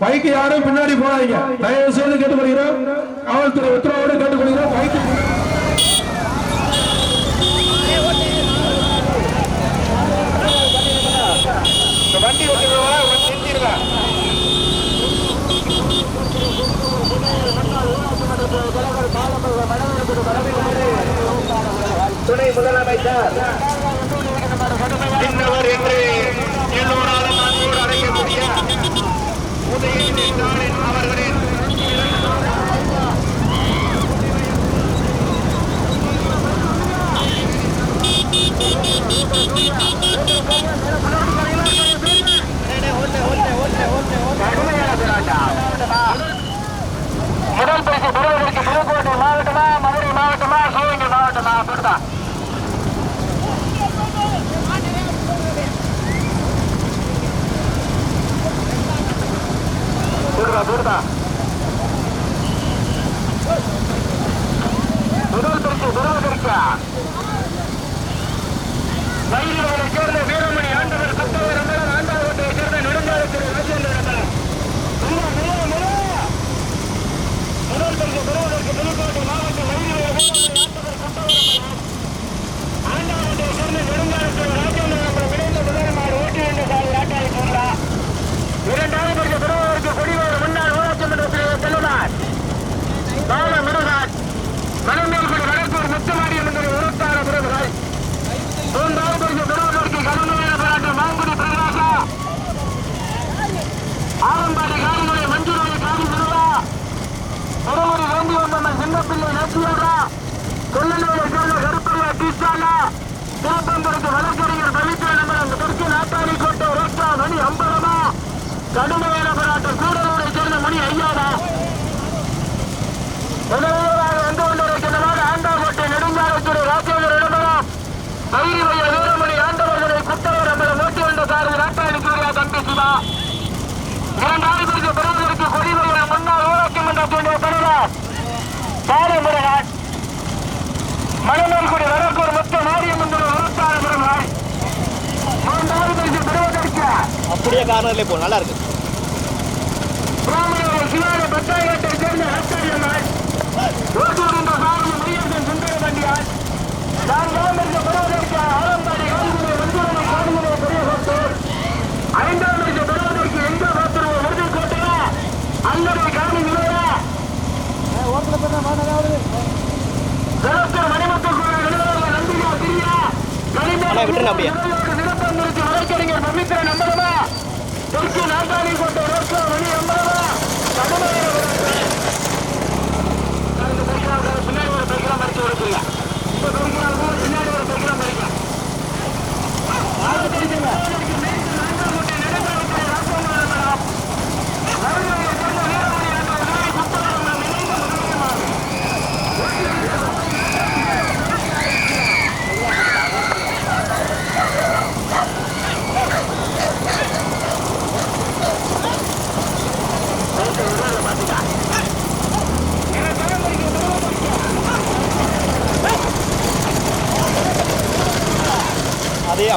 Bike யாரும் பின்னாடி போனாங்க தயவு செய்து கேட்டுக்கொள்கிறோம். காவல்துறை உத்தரவோடு கேட்டுக்கொள்கிறோம். பைக்கு வண்டி ஓட்டுறவங்களா செஞ்சிருக்கா துணை முதலமைச்சர். என்று முதல் பரிசு பெறுவதற்கு புதுக்கோட்டை மாவட்டமா மதுரை மாவட்டமா சிவகங்கை மாவட்டமா அப்படிதான் தூர்டா தூர்டா முதல் பரிசு முதல் பரிசா தைரியமான சேர்ந்த வீரமணி. பாலமுருகாய். மணலூர்குடி வரக்கூர் மொத்த மாரியம்மன் உருத்தான முருகாய் மூன்றாவது பரிசு பெறுவதற்கு. அப்படியே கார்னர்ல போ நல்லா இருக்கு. ராமநாதன் சிவான பத்தாயிரத்தை சேர்ந்த ஹஸ்தரியம்மாய் ஓட்டூர் என்ற சாரதி முரியன் சுந்தர வண்டியாய் நான் கிளம்பிற்கு பெறுவதற்கு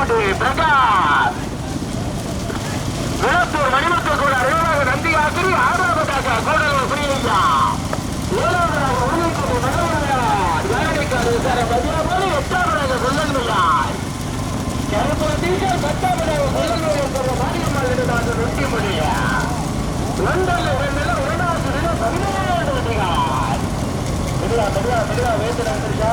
கருப்பட்டி பிரகாஷ் விழப்பூர் மணிமக்கள் கூட அலுவலக நந்தி ஆசிரி ஆறாவதாக கோடலூர் பிரியையா ஏழாவதாக உரிமைக்குடி மகவியார் யானைக்காடு சார பதினபோது எட்டாவதாக சொல்லன்மையார் கருப்பட்டிகள் பத்தாவதாக சொல்லன்மையார் என்ற மாரியம்மாள் இருந்தாங்க நொண்டி மொழியா ஒன்றல்ல இரண்டில் உடனாசிரியர் பதினேழு விடுகிறார் மெதுவா மெதுவா மெதுவா வேண்டுனா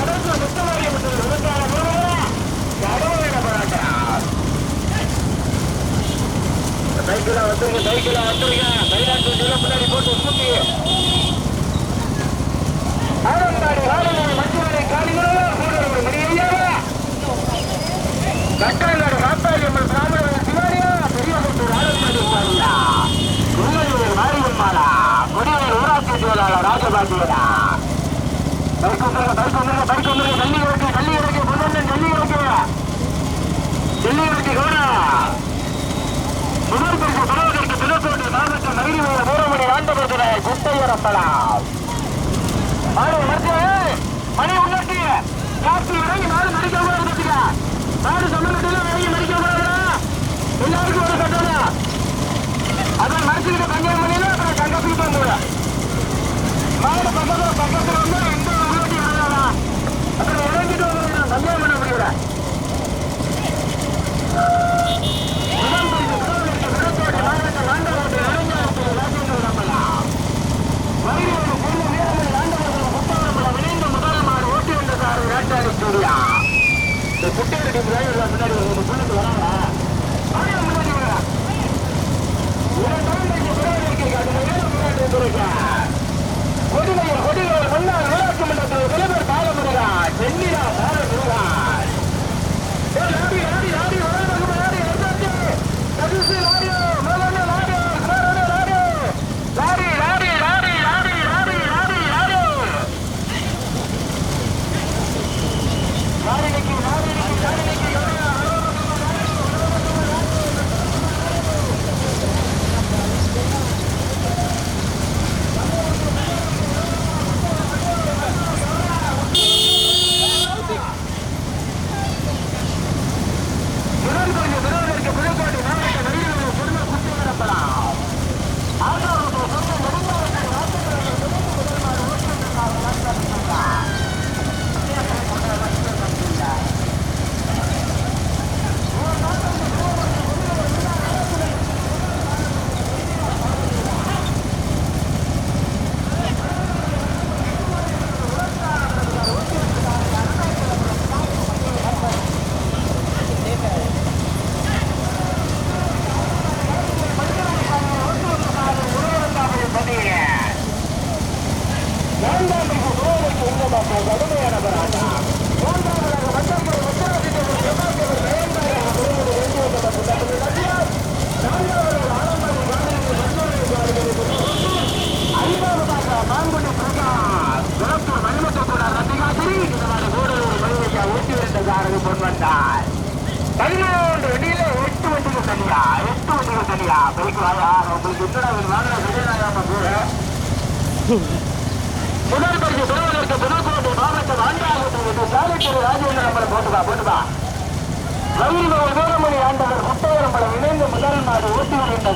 பைக்கில் வந்துருங்க பைக்கில் வந்துருங்க. மயிலாட்டு நிலம் முன்னாடி போட்டு ஸ்கூட்டி ஆலம்பாடி வாழமொழி மஞ்சுவரை காலிகளோ கூடுதல் முடியவியா கட்டாங்காடு காப்பாளி அம்மன் பிராமண சிவாரியா பெரியமுத்தூர் ஆலம்பாடி பாரியா குருவனூரில் மாரியம்மாளா கொடியூர் ஊராட்சி செயலாளர் ராஜபாண்டியடா பைக் வந்துருங்க பைக் வந்துருங்க பைக் வந்துருங்க. ஜல்லி இருக்கு ஜல்லி இருக்கு பொண்ணு ஜல்லி இருக்கு ஜல்லி இருக்கு கவுனா முதற்கு முதல்வருக்கு திருச்சோடு மாவட்டம் நகரி உள்ள மூலமணி ஆண்டவர்களை குட்டையரப்பலாம் மணி உள்ளட்டிய காற்று விரைவில் நாலு மணிக்கு இருந்துச்சுங்க குட்டையோட டீம் தான் முன்னாடி புள்ளுக்கு வராங்களா? முன்னாடி வரா ஒரு கொடியில் கொடியில் ஒன்று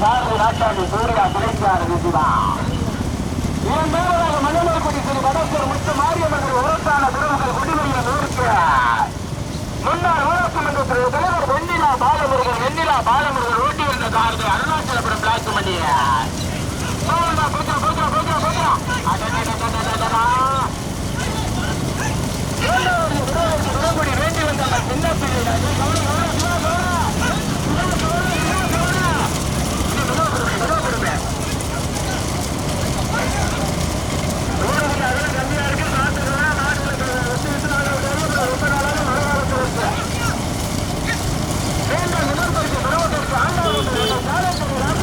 சாரதி நாட்டாண்டி சூர்யா துணைக்கார விசிதான் இதன் மேலாக மன்னர்குடி திரு வடக்கூர் முத்து மாரியம்மன் உரத்தான திருமகள் குடிமையில் இருக்கிறார் முன்னாள் ஊராட்சி மன்றத்தில் தலைவர் வெண்ணிலா பாலமுருகன் வெண்ணிலா பாலமுருகன் ஓட்டி வந்த சாரதி அருணாச்சலபுரம் பிளாக் மண்டிய போகிறா போகிறா போகிறா போகிறா போகிறா இரண்டாவது விடக்கூடிய வேண்டி வந்த சின்ன பிள்ளை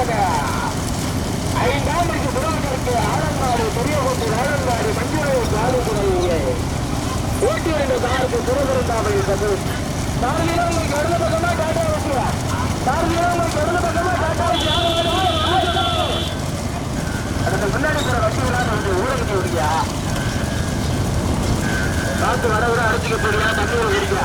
என்பது ஐந்தாண்டுக்கு முதல்வருக்கு ஆலங்காடு பெரியகோட்டை ஆலங்காடு மஞ்சள் காலிபுரையே ஊட்டி இருந்த காருக்கு திருவிருந்தாமல் இருந்தது சார்பிலா உங்களுக்கு அடுத்த பக்கமா டாட்டா வச்சுவா? சார்பிலா உங்களுக்கு அடுத்த பக்கமா டாட்டா அதுக்கு முன்னாடி கூட வண்டி விடாது வந்து ஊரகத்தை விடியா காத்து வர விட அடிச்சுக்க போறியா?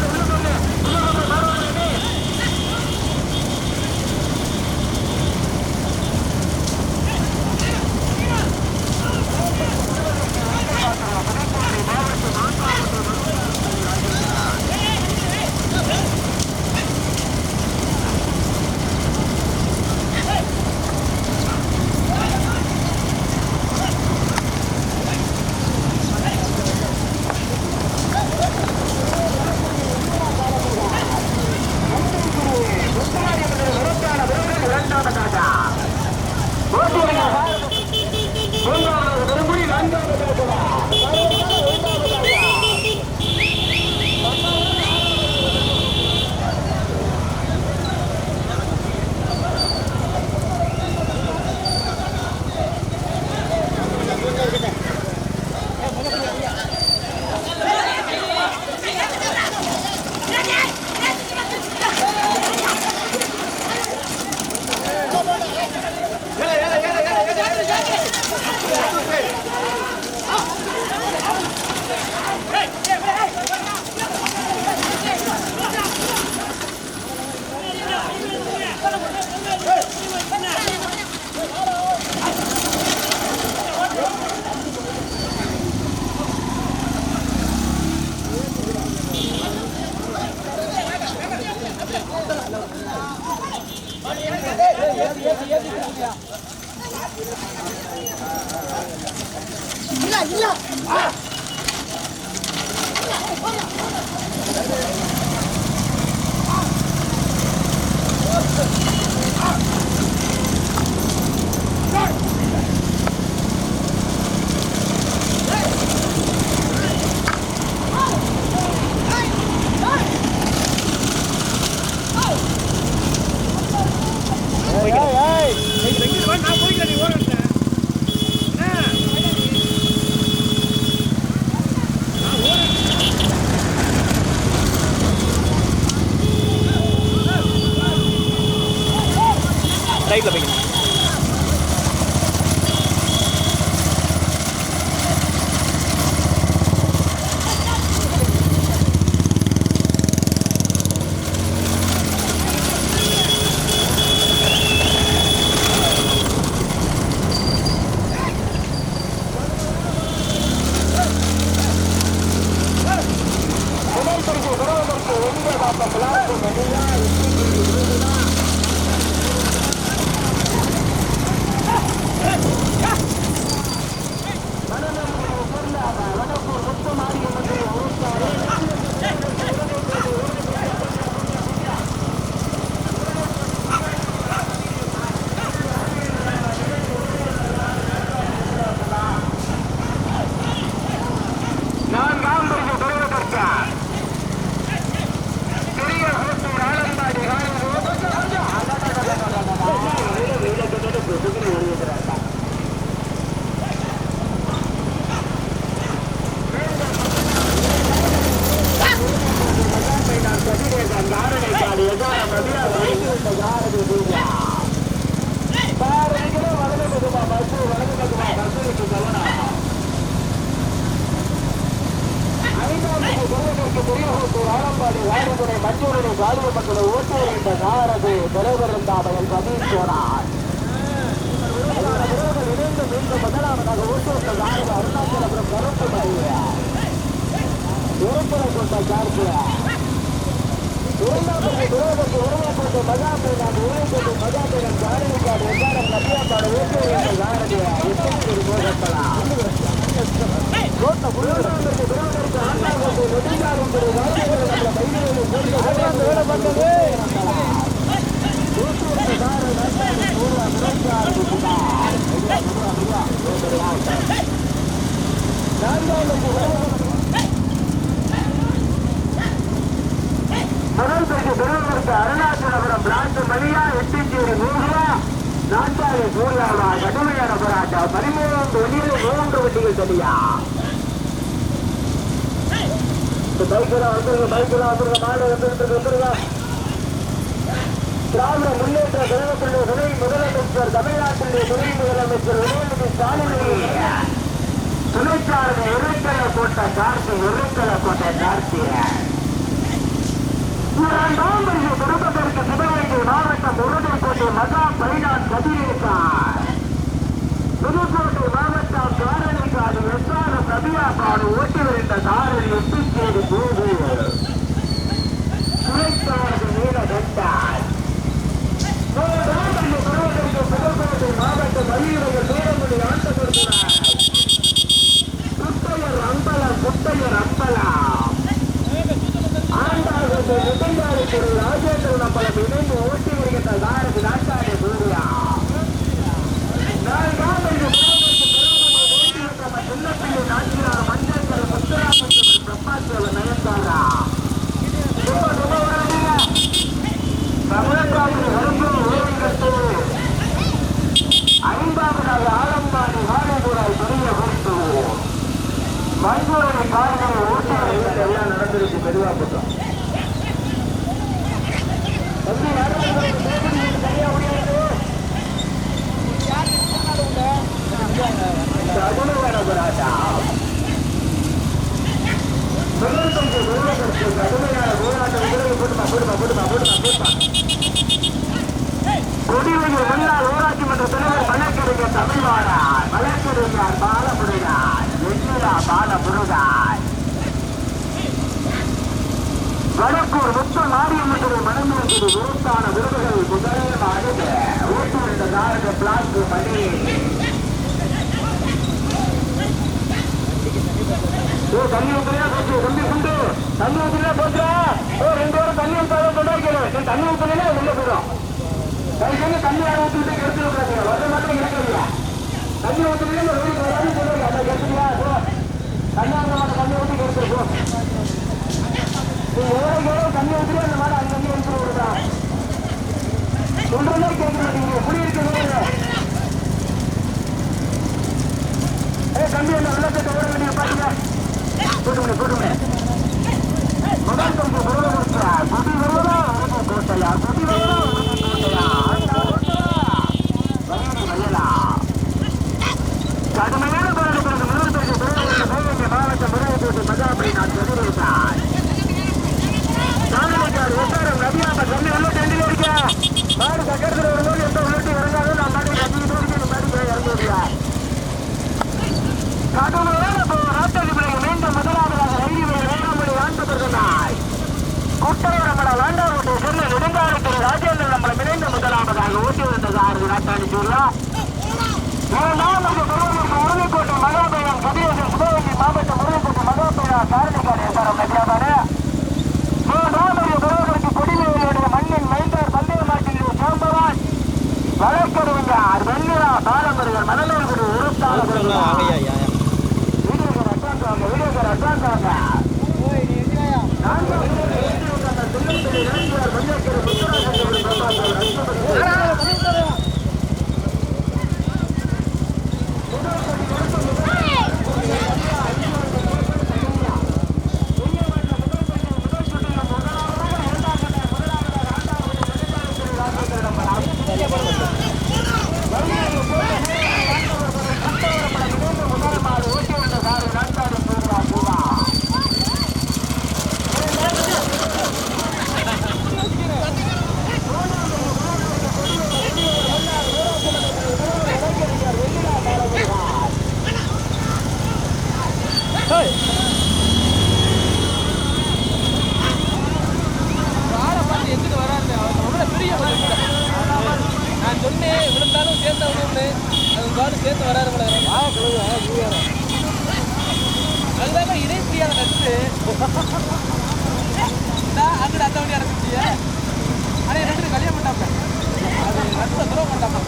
மற்றொரு காலிய மக்களை ஓட்டுவர் என்ற நாரது தலைவர் இருந்தாமல் சதீஸ்வரன் இணைந்து மீண்டும் முதலாவதாக ஓட்டுவந்த நாரது அருணாச்சலபுரம் கருப்பு மலைய உறுப்பினர் கொண்ட சார்பில் இரண்டாவது விரோதத்தை உருவாக்கப்பட்ட மகாபேரன் உருவாக்கப்பட்ட மகாபேரன் காரணிக்காடு எவ்வாறு நதியாப்பாடு ஓட்டுவர் என்ற எப்படி போகப்படலாம் அருணாச்சலபுரம் பிரான்ச் மணியா எட்டிஞ்சேரி நூறுவா நான்காவது சூர்யாவா கடுமையான போராட்டம். பதிமூன்று வண்டிகள் மூன்று வண்டிகள் தனியா பைக்கில் வந்துருங்க பைக்கில் வந்துருங்க மாடு வந்துருக்கு வந்துருங்க திராவிட முன்னேற்ற கழகத்தினுடைய துணை முதலமைச்சர் தமிழ்நாட்டினுடைய துணை முதலமைச்சர் உதயநிதி ஸ்டாலின் துணைச்சாரதி எருக்கலை போட்ட கார்த்தி போட்ட கார்த்தி குடும்பத்திற்கு சிவகங்கை மாவட்டம் மகா பைனான் கதிரேசார் புதுக்கோட்டை எஸ்ஆர் நபியாபாடு ஓட்டி வருகின்ற காரில் எட்டிச்சேரி போது சுரைத்தாரது நீல கண்டார் மூன்றாம் பரிசு குடும்பத்திற்கு ஆண்டு கொடுக்கிறார் குட்டையர் அம்பலம் ராஜேந்திரன் அம்பலம் இணைந்து ஓட்டி வருகின்ற தாரதி நாட்டு மஞ்சள் முத்துராமச்சந்திரன் பிரம்மாச்சேவன் நயன்தாரா ரொம்ப ரொம்ப வரணுங்க தமிழக்காவின் கரும்பு ஓரிங்கத்து ஐந்தாவதாக ஆலம்பாடி வாழைபுராய் பெரிய பொறுப்பு மஞ்சூரை கால்களை ஓட்டி வருகிறது எல்லாம் நடந்திருக்கு மெதுவா போட்டோம் தம்பி, யாரும் கொடிவையில் முன்னாள் ஊராட்சி மன்ற தலைவர் மலக்கறிஞர் தமிழ்வாரார் மலக்கறிஞர் பாலமுருகார் வெண்ணிலா பாலமுருகார் வடக்கூர் முத்து மாரியம்மன் மனமிழந்தது விருத்தான விருதுகள் முதல் அணுக ஊட்டுவிட்ட காரக பிளாஸ்க் மணி ஓ தண்ணி ஊத்துறியா போச்சு தம்பி குண்டு. தண்ணி ஊத்துறியா போச்சா ஓ ரெண்டு வாரம் தண்ணி ஊத்தாத கொண்டாக்கிறேன் தண்ணி ஊத்துறீங்க உள்ள போயிடும். தயவுசெய்து தண்ணி வேற ஊற்றிட்டு கெடுத்து விடாதீங்க வர மாட்டேன் கிடைக்கிறீங்க தண்ணி ஊத்துறீங்க இந்த வீட்டுக்கு வராது சொல்லுங்க. அதை கெடுத்துக்கியா? போ. தண்ணி அந்த மாட்டை தண்ணி ஊற்றி கெடுத்து போ. எவ்வளோ எவ்வளோ தண்ணி ஊற்றுறியோ அந்த மாதிரி அங்கே அங்கே எடுத்து விடுதா சொல்றதே கேட்க மாட்டேங்கிறீங்க புளி இருக்கிறது ஏ தம்பி அந்த வெள்ளத்தை தவிர வேண்டிய பாருங்க போட்டுமே போட்டுமே முதல் பரிசு பொருளை முடிச்சா குடி வருவதா உனக்கு கோட்டையா குடி வருவதா உனக்கு கோட்டையா ஆண்டா கோட்டையா வயது வயலா கடுமையான போராட்டத்திற்கு முதல் பரிசு பொருளை சிவகங்கை மாவட்டம் முருகத்தோட்டு மகாபலி நான் எதிர்த்தார் சாதனைக்கார் ஒட்டாரம் நதியாம தண்ணி உள்ள தண்ணியில் இருக்க மாடு சக்கரத்தில் வரும்போது எந்த உள்ளிட்டு இறங்காதோ நான் மாட்டி கட்டி தோடிக்க மாடி போய் இறங்குறியா கடுமையான போராட்டத்தில் பிறகு மீண்டும் முதலாவதாக ரயில்வே வேளாண்மை ஆண்டு பெறுகிறாய் குட்டையோட வேண்டாரோட்டை செல்ல நெடுங்காலத்தில் ராஜேந்திரன் நம்மளை இணைந்த முதலாவதாக ஓட்டி வந்ததாக நாட்டாணி சூர்யா இரண்டாவது பெருமளுக்கு உறுதிக்கோட்டை மகாபைரன் கதிரேசன் சிவகங்கை மாவட்டம் உறுதிக்கோட்டை மகாபைரா காரணிக்காடு எஸ்ஆர் நதியாபாடு மூன்றாவது பெருமளுக்கு கொடிவேலியுடைய மண்ணின் மைந்தர் பந்தய மாட்டினுடைய சாம்பவான். வழக்கறிஞர் வெண்ணிலா பாலமுருகன் மணலூர்குடி உருத்தான ஐயா ஐயா அதுதான் இதே ஃப்ரீயான நட்டு அங்கிட்ட அந்த வண்டி அடைச்சிட்டிய ஆனால் ரெண்டு கல்யாணம் பண்ணாம அது நட்டு துறவு பண்ணாம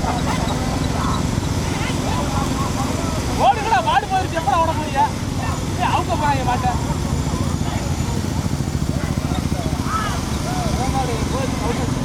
ஓடுங்களா மாடு போயிருச்சு எப்போ ஓட போறியா ஏய், போறாங்க மாட்டை மாடு